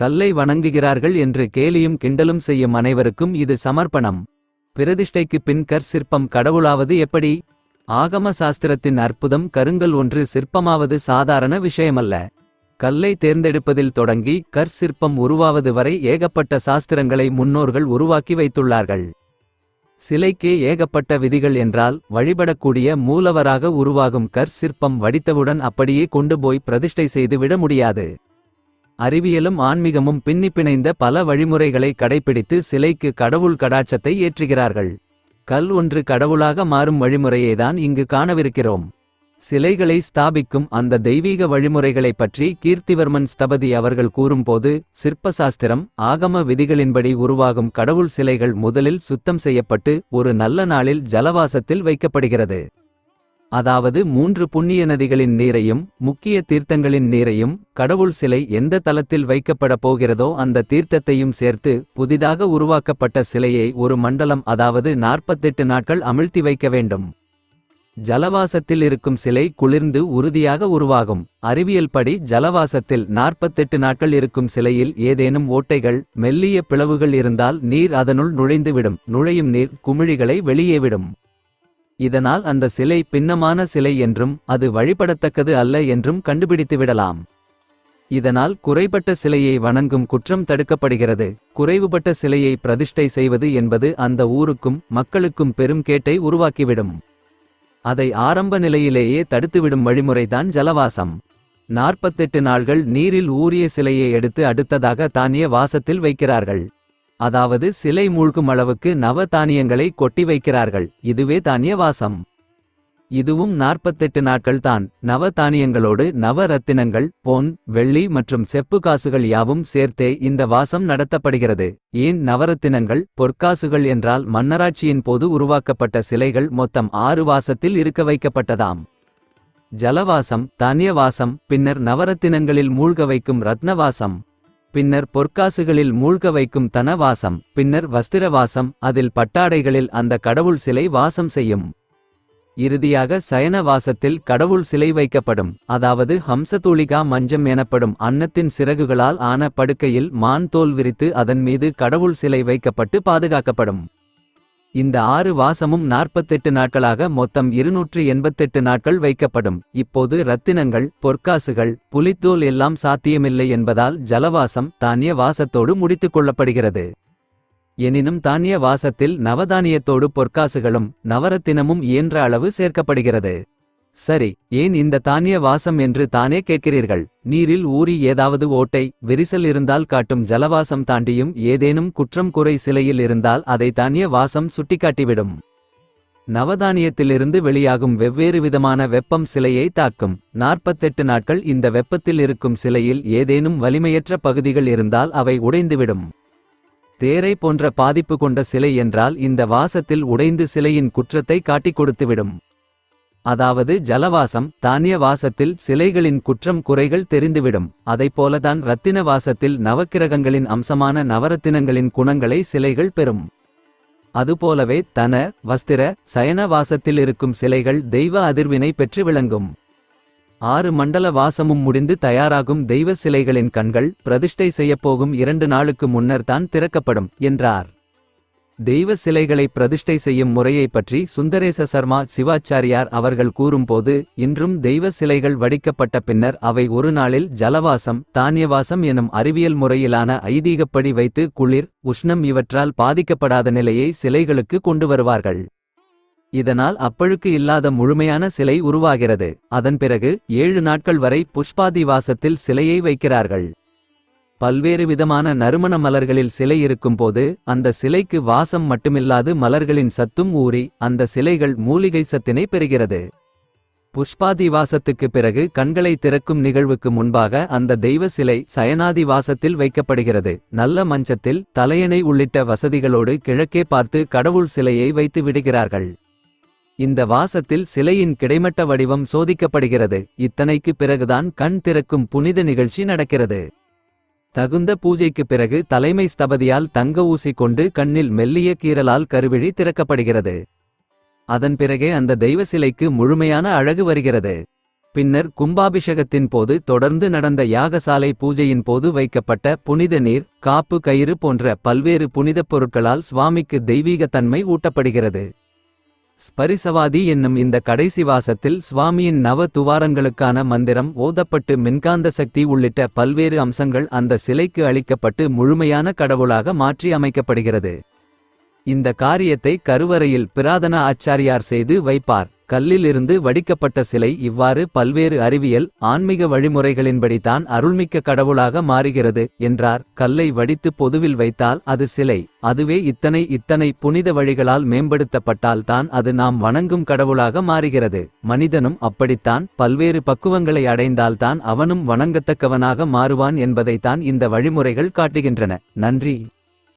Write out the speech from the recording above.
கல்லை வணங்குகிறார்கள் என்று கேலியும் கிண்டலும் செய்யும் அனைவருக்கும் இது சமர்ப்பணம். பிரதிஷ்டைக்கு பின் கற் சிற்பம் கடவுளாவது எப்படி? ஆகம சாஸ்திரத்தின் அற்புதம் கருங்கல் ஒன்று சிற்பமாவது சாதாரண விஷயமல்ல. கல்லை தேர்ந்தெடுப்பதில் தொடங்கி கற் சிற்பம் உருவாவது வரை ஏகப்பட்ட சாஸ்திரங்களை முன்னோர்கள் உருவாக்கி வைத்துள்ளார்கள். சிலைக்கே ஏகப்பட்ட விதிகள் என்றால் வழிபடக்கூடிய மூலவராக உருவாகும் கற் சிற்பம் வடித்தவுடன் அப்படியே கொண்டு போய் பிரதிஷ்டை செய்து விட முடியாது. அறிவியலும் ஆன்மீகமும் பின்னிப்பிணைந்த பல வழிமுறைகளை கடைப்பிடித்து சிலைக்கு கடவுள் கடாட்சத்தை ஏற்றுகிறார்கள். கல் ஒன்று கடவுளாக மாறும் வழிமுறையேதான் இங்கு காணவிருக்கிறோம். சிலைகளை ஸ்தாபிக்கும் அந்த தெய்வீக வழிமுறைகளைப் பற்றி கீர்த்திவர்மன் ஸ்தபதி அவர்கள் கூறும்போது சிற்பசாஸ்திரம் ஆகம விதிகளின்படி உருவாகும் கடவுள் சிலைகள் முதலில் சுத்தம் செய்யப்பட்டு ஒரு நல்ல நாளில் ஜலவாசத்தில் வைக்கப்படுகிறது. அதாவது மூன்று புண்ணிய நதிகளின் நீரையும் முக்கிய தீர்த்தங்களின் நீரையும் கடவுள் சிலை எந்த தலத்தில் வைக்கப்படப் போகிறதோ அந்த தீர்த்தத்தையும் சேர்த்து புதிதாக உருவாக்கப்பட்ட சிலையை ஒரு மண்டலம் அதாவது நாற்பத்தெட்டு நாட்கள் அமிழ்த்தி வைக்க வேண்டும். ஜலவாசத்தில் இருக்கும் சிலை குளிர்ந்து உறுதியாக உருவாகும். அறிவியல் படி ஜலவாசத்தில் நாற்பத்தெட்டு நாட்கள் இருக்கும் சிலையில் ஏதேனும் ஓட்டைகள் மெல்லிய பிளவுகள் இருந்தால் நீர் அதனுள் நுழைந்துவிடும். நுழையும் நீர் குமிழிகளை வெளியே விடும். இதனால் அந்த சிலை பின்னமான சிலை என்றும் அது வழிபடத்தக்கது அல்ல என்றும் கண்டுபிடித்துவிடலாம். இதனால் குறைபட்ட சிலையை வணங்கும் குற்றம் தடுக்கப்படுகிறது. குறைவுபட்ட சிலையை பிரதிஷ்டை செய்வது என்பது அந்த ஊருக்கும் மக்களுக்கும் பெரும் கேட்டை உருவாக்கிவிடும். அதை ஆரம்ப நிலையிலேயே தடுத்துவிடும் வழிமுறைதான் ஜலவாசம். நாற்பத்தெட்டு நாள்கள் நீரில் ஊறிய சிலையை எடுத்து அடுத்ததாக தானிய வாசத்தில் வைக்கிறார்கள். அதாவது சிலை மூழ்கும் அளவுக்கு நவ தானியங்களை கொட்டி வைக்கிறார்கள். இதுவே தானிய வாசம் இதுவும் நாற்பத்தெட்டு நாட்கள் தான். நவ தானியங்களோடு நவ ரத்தினங்கள் பொன் வெள்ளி மற்றும் செப்பு காசுகள் யாவும் சேர்த்தே இந்த வாசம் நடத்தப்படுகிறது. ஏன் நவரத்தினங்கள் பொற்காசுகள் என்றால் மன்னராட்சியின் போது உருவாக்கப்பட்ட சிலைகள் மொத்தம் ஆறு வாசத்தில் இருக்க வைக்கப்பட்டதாம். ஜலவாசம் தானியவாசம் பின்னர் நவரத்தினங்களில் மூழ்க வைக்கும் ரத்னவாசம். பின்னர் பொற்காசுகளில் மூழ்க வைக்கும் தனவாசம் பின்னர் வஸ்திரவாசம் அதில் பட்டாடைகளில் அந்த கடவுள் சிலை வாசம் செய்யும். இறுதியாக சயன வாசத்தில் கடவுள் சிலை வைக்கப்படும் அதாவது ஹம்சதூளிகா மஞ்சம் எனப்படும் அன்னத்தின் சிறகுகளால் ஆன படுக்கையில் மான் தோல் விரித்து அதன் மீது கடவுள் சிலை வைக்கப்பட்டு பாதுகாக்கப்படும். இந்த ஆறு வாசமும் நாற்பத்தெட்டு நாட்களாக மொத்தம் இருநூற்று எண்பத்தெட்டு நாட்கள் வைக்கப்படும். இப்போது ரத்தினங்கள் பொற்காசுகள் புலித்தோல் எல்லாம் சாத்தியமில்லை என்பதால் ஜலவாசம் தானிய வாசத்தோடு முடித்துக் கொள்ளப்படுகிறது. எனினும் தானிய வாசத்தில் நவதானியத்தோடு பொற்காசுகளும் நவரத்தினமும் இயன்ற அளவு சேர்க்கப்படுகிறது. சரி ஏன் இந்த தானிய வாசம் என்று தானே கேட்கிறீர்கள்? நீரில் ஊறி ஏதாவது ஓட்டை விரிசல் இருந்தால் காட்டும் ஜலவாசம் தாண்டியும் ஏதேனும் குற்றம் குறை சிலையில் இருந்தால் அதை தானிய வாசம் சுட்டிக்காட்டிவிடும். நவதானியத்திலிருந்து வெளியாகும் வெவ்வேறு விதமான வெப்பம் சிலையை தாக்கும். நாற்பத்தெட்டு நாட்கள் இந்த வெப்பத்தில் இருக்கும் சிலையில் ஏதேனும் வலிமையற்ற பகுதிகள் இருந்தால் அவை உடைந்துவிடும். தேரை போன்ற பாதிப்பு கொண்ட சிலை என்றால் இந்த வாசத்தில் உடைந்து சிலையின் குற்றத்தை காட்டிக் கொடுத்துவிடும். அதாவது ஜலவாசம் தானிய வாசத்தில் சிலைகளின் குற்றம் குறைகள் தெரிந்துவிடும். அதைப்போலதான் ரத்தின வாசத்தில் நவக்கிரகங்களின் அம்சமான நவரத்தினங்களின் குணங்களை சிலைகள் பெறும். அதுபோலவே தன வஸ்திர சயன வாசத்தில் இருக்கும் சிலைகள் தெய்வ அதிர்வினை பெற்று விளங்கும். ஆறு மண்டல வாசமும் முடிந்து தயாராகும் தெய்வ சிலைகளின் கண்கள் பிரதிஷ்டை செய்யப்போகும் இரண்டு நாளுக்கு முன்னர் தான் திறக்கப்படும் என்றார். தெய்வ சிலைகளை பிரதிஷ்டை செய்யும் முறையை பற்றி சுந்தரேச சர்மா சிவாச்சாரியார் அவர்கள் கூறும்போது இன்றும் தெய்வ சிலைகள் வடிக்கப்பட்ட பின்னர் அவை ஒரு நாளில் ஜலவாசம் தானியவாசம் எனும் அறிவியல் முறையிலான ஐதீகப்படி வைத்து குளிர் உஷ்ணம் இவற்றால் பாதிக்கப்படாத நிலையை சிலைகளுக்கு கொண்டு வருவார்கள். இதனால் அப்பழுக்கு இல்லாத முழுமையான சிலை உருவாகிறது. அதன் பிறகு ஏழு நாட்கள் வரை புஷ்பாதி வாசத்தில் சிலையை வைக்கிறார்கள். பல்வேறு விதமான நறுமண மலர்களில் சிலை இருக்கும்போது அந்த சிலைக்கு வாசம் மட்டுமில்லாது மலர்களின் சத்தும் ஊறி அந்த சிலைகள் மூலிகை சத்தினை பெறுகிறது. புஷ்பாதி வாசத்துக்கு பிறகு கண்களை திறக்கும் நிகழ்வுக்கு முன்பாக அந்த தெய்வ சிலை சயனாதி வாசத்தில் வைக்கப்படுகிறது. நல்ல மஞ்சத்தில் தலையணை உள்ளிட்ட வசதிகளோடு கிழக்கே பார்த்து கடவுள் சிலையை வைத்து விடுகிறார்கள். இந்த வாசத்தில் சிலையின் கிடைமட்ட வடிவம் சோதிக்கப்படுகிறது. இத்தனைக்கு பிறகுதான் கண் திறக்கும் புனித நிகழ்ச்சி நடக்கிறது. தகுந்த பூஜைக்கு பிறகு தலைமை ஸ்தபதியால் தங்க ஊசி கொண்டு கண்ணில் மெல்லிய கீறலால் கருவிழி திறக்கப்படுகிறது. அதன் பிறகே அந்த தெய்வ சிலைக்கு முழுமையான அழகு வருகிறது. பின்னர் கும்பாபிஷேகத்தின் போது தொடர்ந்து நடந்த யாகசாலை பூஜையின் போது வைக்கப்பட்ட புனித நீர் காப்பு கயிறு போன்ற பல்வேறு புனிதப் பொருட்களால் சுவாமிக்கு தெய்வீக தன்மை ஊட்டப்படுகிறது. ஸ்பரிசவாதி என்னும் இந்த கடைசி வாசத்தில் சுவாமியின் நவ துவாரங்களுக்கான மந்திரம் ஓதப்பட்டு மின்காந்த சக்தி உள்ளிட்ட பல்வேறு அம்சங்கள் அந்த சிலைக்கு அளிக்கப்பட்டு முழுமையான கடவுளாக மாற்றி அமைக்கப்படுகிறது. இந்த காரியத்தை கருவறையில் பிராதன ஆச்சாரியார் செய்து வைப்பார். கல்லிலிருந்து வடிக்கப்பட்ட சிலை இவ்வாறு பல்வேறு அறிவியல் ஆன்மீக வழிமுறைகளின்படித்தான் அருள்மிக்க கடவுளாக மாறுகிறது என்றார். கல்லை வடித்து பொதுவில் வைத்தால் அது சிலை அதுவே இத்தனை இத்தனை புனித வழிகளால் மேம்படுத்தப்பட்டால் தான் அது நாம் வணங்கும் கடவுளாக மாறுகிறது. மனிதனும் அப்படித்தான் பல்வேறு பக்குவங்களை அடைந்தால்தான் அவனும் வணங்கத்தக்கவனாக மாறுவான் என்பதைத்தான் இந்த வழிமுறைகள் காட்டுகின்றன. நன்றி.